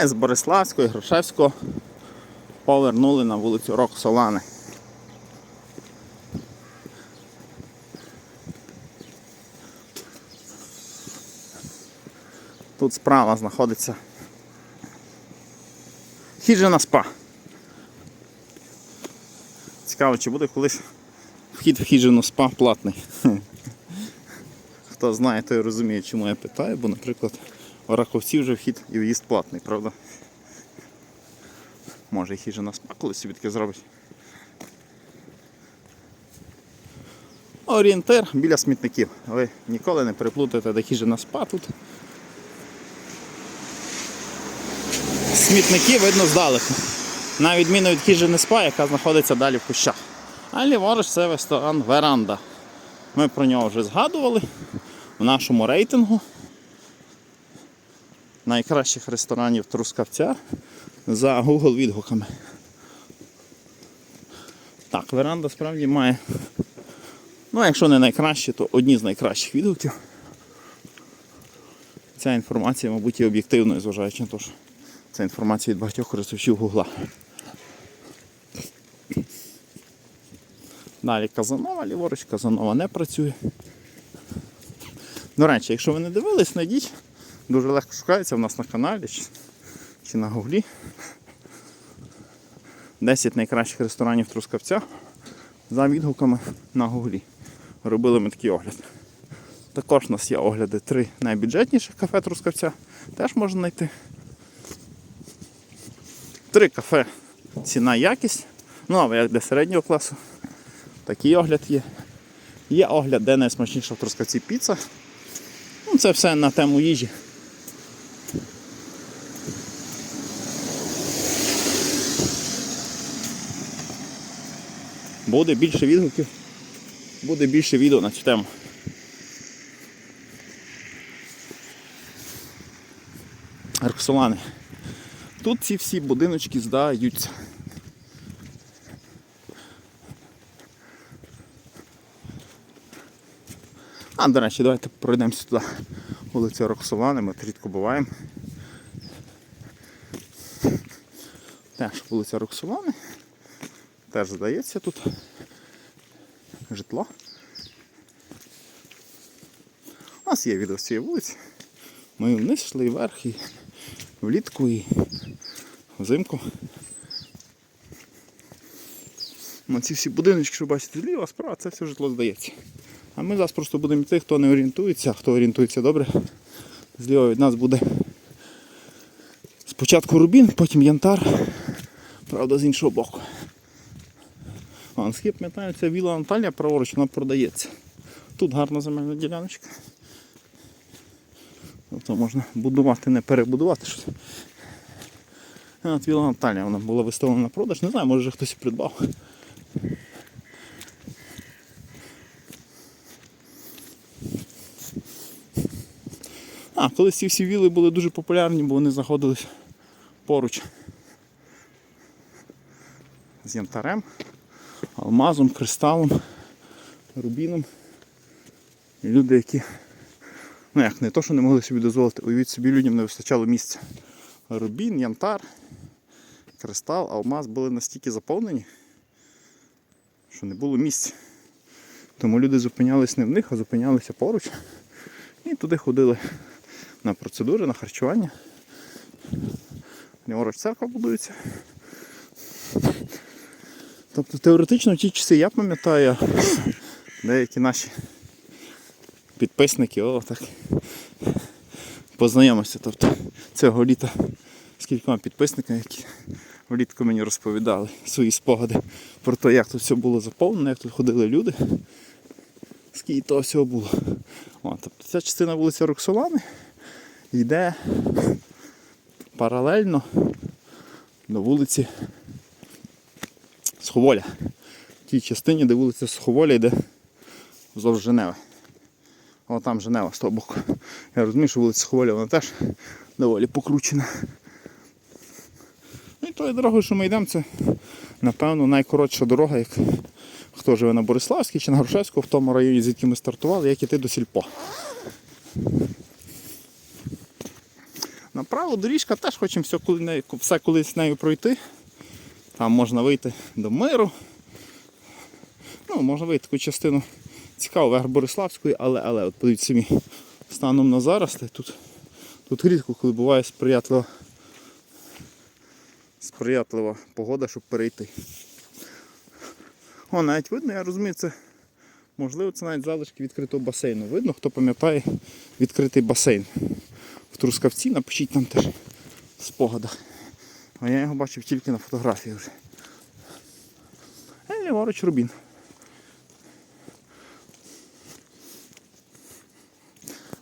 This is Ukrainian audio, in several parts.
А з Бориславського і Грушевського повернули на вулицю Роксолани. Тут справа знаходиться хіджена спа. Цікаво, чи буде колись вхід в хіджену спа платний. Хто знає, той розуміє, чому я питаю, бо, наприклад, в Раковці вже вхід і в'їзд платний, правда? Може і хіжина спа колись собі таке зробить. Орієнтир біля смітників. Ви ніколи не переплутаєте, де хіжина спа тут. Смітники видно здалеку. На відміну від хіжини спа, яка знаходиться далі в кущах. А ліворуч це ресторан Веранда. Ми про нього вже згадували в нашому рейтингу найкращих ресторанів Трускавця за Google відгуками. Так, веранда справді має, ну якщо не найкращі, то одні з найкращих відгуків. Ця інформація, мабуть, є об'єктивною, зважаючи на те, що це інформація від багатьох користувачів Гугла. Далі Казанова, ліворуч, Казанова не працює. До речі, якщо ви не дивились, знайдіть. Дуже легко шукається в нас на каналі чи, чи на гуглі. 10 найкращих ресторанів Трускавця за відгуками на гуглі. Робили ми такий огляд. Також у нас є огляди три найбюджетніших кафе Трускавця. Теж можна знайти. Три кафе ціна якість. Ну, а як для середнього класу. Такий огляд є. Є огляд, де найсмачніша в Трускавці піца. Ну, це все на тему їжі. Буде більше відгуків, буде більше відео на цю тему. Роксолани. Тут ці всі будиночки здаються. А, до речі, давайте пройдемося туди вулиця Роксолани, ми рідко буваємо. Теж вулиця Роксолани. Теж здається тут житло. У нас є відео з цієї вулиці. Ми вниз йшли і вверх, і влітку, і взимку. Ну, ці всі будиночки, що бачите, зліва, справа, це все житло здається. А ми зараз просто будемо йти, хто не орієнтується, хто орієнтується добре. Зліва від нас буде спочатку рубін, потім янтар, правда з іншого боку. Наскільки ця віла Анталія вона продається. Тут гарна земельна діляночка. Тобто можна будувати, не перебудувати щось. Віла Анталія, вона була виставлена на продаж, не знаю, може вже хтось придбав. А, колись ці всі віли були дуже популярні, бо вони знаходились поруч з янтарем, алмазом, кристалом, рубіном. Люди, які, ну як, не то, що не могли собі дозволити, уявіть собі людям не вистачало місця. Рубін, янтар, кристал, алмаз були настільки заповнені, що не було місця. Тому люди зупинялись не в них, а зупинялися поруч. І туди ходили на процедури, на харчування. Ліворуч церква будується. Тобто теоретично в ті часи я пам'ятаю, деякі наші підписники, о, так познайомився. Тобто цього літа з кількома підписниками, які влітку мені розповідали свої спогади про те, як тут все було заповнено, як тут ходили люди. Скільки того всього було. О, тобто ця частина вулиця Роксолани йде паралельно до вулиці Сховоля. В тій частині, де вулиця Сховоля йде вздовж Женеви. О, там Женева з того боку. Я розумію, що вулиця Сховоля вона теж доволі покручена. Ну і тою дорогою, що ми йдемо, це напевно найкоротша дорога, як хто живе на Бориславській чи на Грушевську, в тому районі, звідки ми стартували, як іти до Сільпо. направо доріжка, теж хочемо все, все колись нею пройти. Там можна вийти до миру. Ну, можна вийти таку частину цікаво, верх Бориславської, але, але от подивіться самі, станом на зараз, тут, тут рідко, коли буває сприятлива, сприятлива погода, щоб перейти. О, навіть видно, я розумію, це можливо це навіть залишки відкритого басейну. Видно, хто пам'ятає відкритий басейн. В Трускавці напишіть нам теж в спогадах. А я його бачив тільки на фотографії вже. Е, ліворуч Рубін.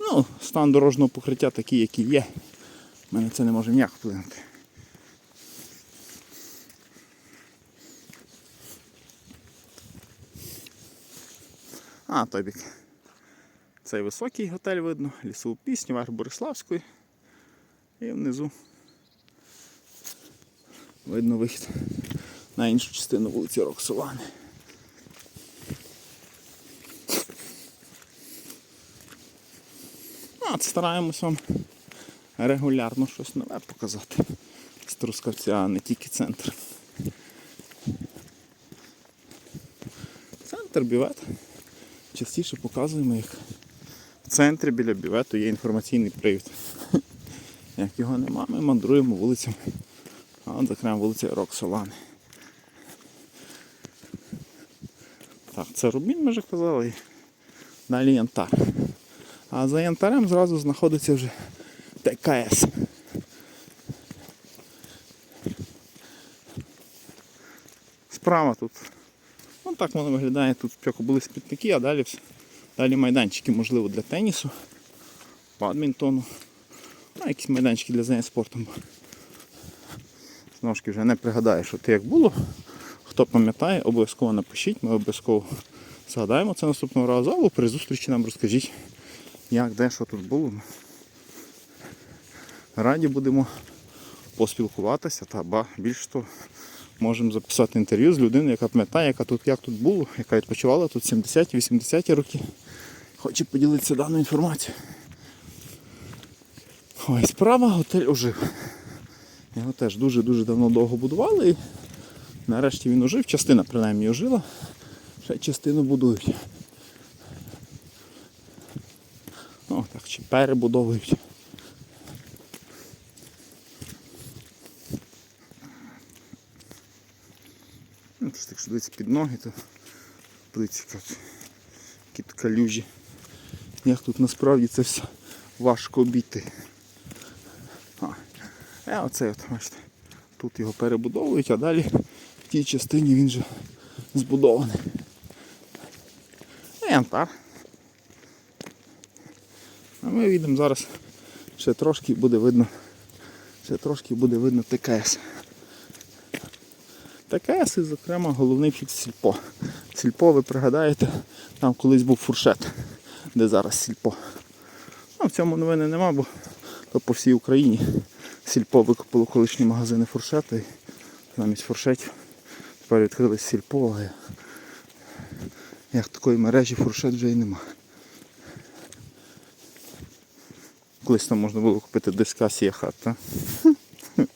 Ну, стан дорожнього покриття такий, який є. У мене це не може ніяк вплинути. А, той бік. Цей високий готель видно, лісову пісню, верх Бориславської. І внизу видно вихід на іншу частину вулиці Роксолани. Стараємось вам регулярно щось нове показати з Трускавця, а не тільки центр. Центр бівет. Частіше показуємо, як в центрі біля бівету є інформаційний привід. Як його нема, ми мандруємо вулицями. А от, зокрема, вулиця Роксолани. Так, це Рубін, ми вже казали. Далі Янтар. А за янтарем зразу знаходиться вже ТКС. Справа тут. Ну так воно виглядає. Тут спочатку були спітники, а далі, вс- далі майданчики, можливо, для тенісу, бадмінтону. Ну, якісь майданчики для заняття спортом. Знову ж вже не пригадаю, що це як було. Хто пам'ятає, обов'язково напишіть, ми обов'язково згадаємо це наступного разу, або при зустрічі нам розкажіть, як, де, що тут було. Раді будемо поспілкуватися та ба, більш того, можемо записати інтерв'ю з людиною, яка пам'ятає, яка тут, як тут було, яка відпочивала тут 70-80-ті роки. Хоче поділитися даною інформацією. Ой, справа готель ожив. Його теж дуже-дуже давно довго будували і нарешті він ожив, частина принаймні ожила, ще частину будують. Ну так, чи перебудовують. Ну, якщо дивитися під ноги, то дивіться, які тут калюжі. Як тут насправді це все важко обійти. А, а оце от, бачите, тут його перебудовують, а далі в тій частині він вже збудований. І янтар. А ми їдемо зараз ще трошки буде видно. Ще трошки буде видно ТКС. ТКС і, зокрема, головний вхід сільпо. Сільпо, ви пригадаєте, там колись був фуршет, де зараз сільпо. Ну, в цьому новини нема, бо то по всій Україні сільпо викупило колишні магазини фуршету і замість фуршетів тепер відкрились сільпо, а як такої мережі фуршет вже й нема. Колись там можна було купити диска Сіахат, так?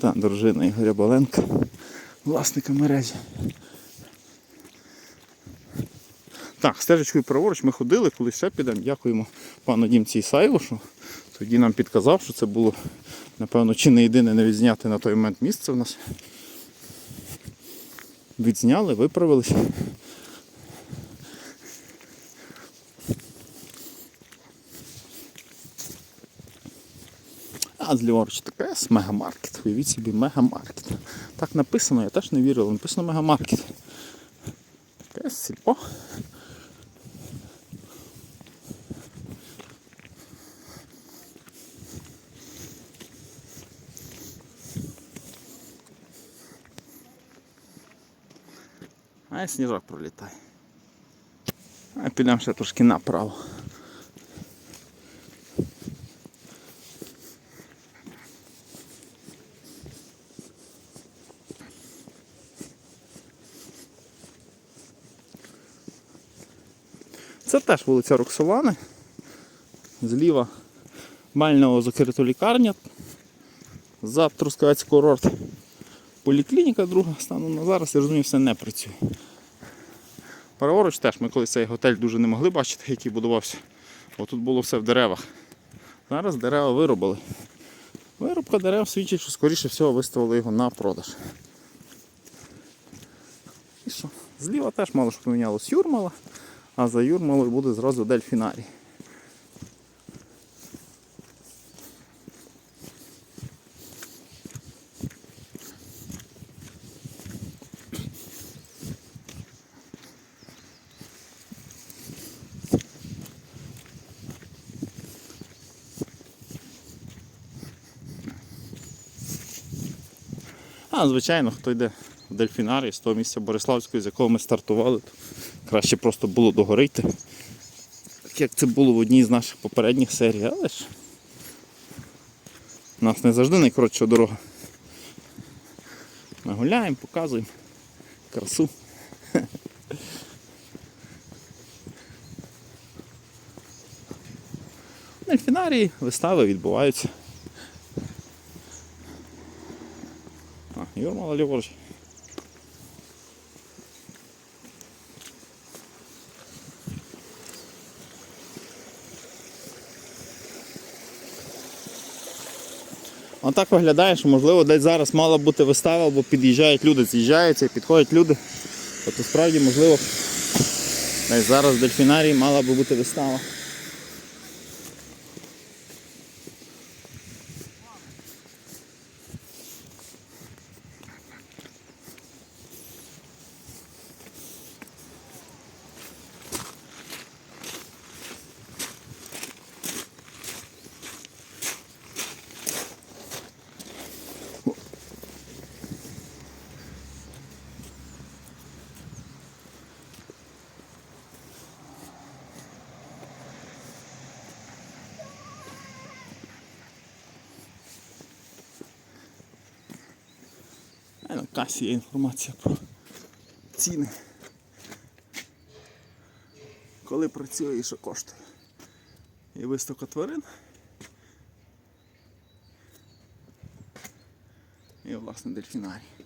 Та дружина Ігоря Баленка, власника мережі. Так, стежечкою праворуч ми ходили, коли ще підемо. Дякуємо пану Дімці що тоді нам підказав, що це було, напевно, чи не єдине не відзняти на той момент місце в нас. Відзняли, виправились. А зліворуч ТКС, мегамаркет. Уявіть собі мегамаркет. Так написано, я теж не вірив, але написано мегамаркет. ТКС, сільпо. А сніжок пролітає. А підемо ще трошки направо. Це теж вулиця Роксолани. Зліва Мального закриту лікарня. За Трускавець курорт. Поліклініка друга станом на зараз, я розумію, все не працює. Праворуч теж ми колись цей готель дуже не могли бачити, який будувався. Бо тут було все в деревах. Зараз дерева виробили. Виробка дерев свідчить, що скоріше всього виставили його на продаж. І що? Зліва теж мало що помінялось Юрмала, а за Юрмалою буде зразу дельфінарій. А, звичайно, хто йде в дельфінарій з того місця Бориславського, з якого ми стартували, то краще просто було догорити. Так як це було в одній з наших попередніх серій, але ж у нас не завжди найкоротша дорога. Ми гуляємо, показуємо красу. Дельфінарії вистави відбуваються. А, Юрмала ліворуч. А так виглядає, що можливо десь зараз мала бути вистава, бо під'їжджають люди, з'їжджаються і підходять люди. Тобто справді можливо десь зараз в дельфінарії мала би бути вистава. На касі є інформація про ціни. Коли працює і що коштує. І виставка тварин. І власне дельфінарій.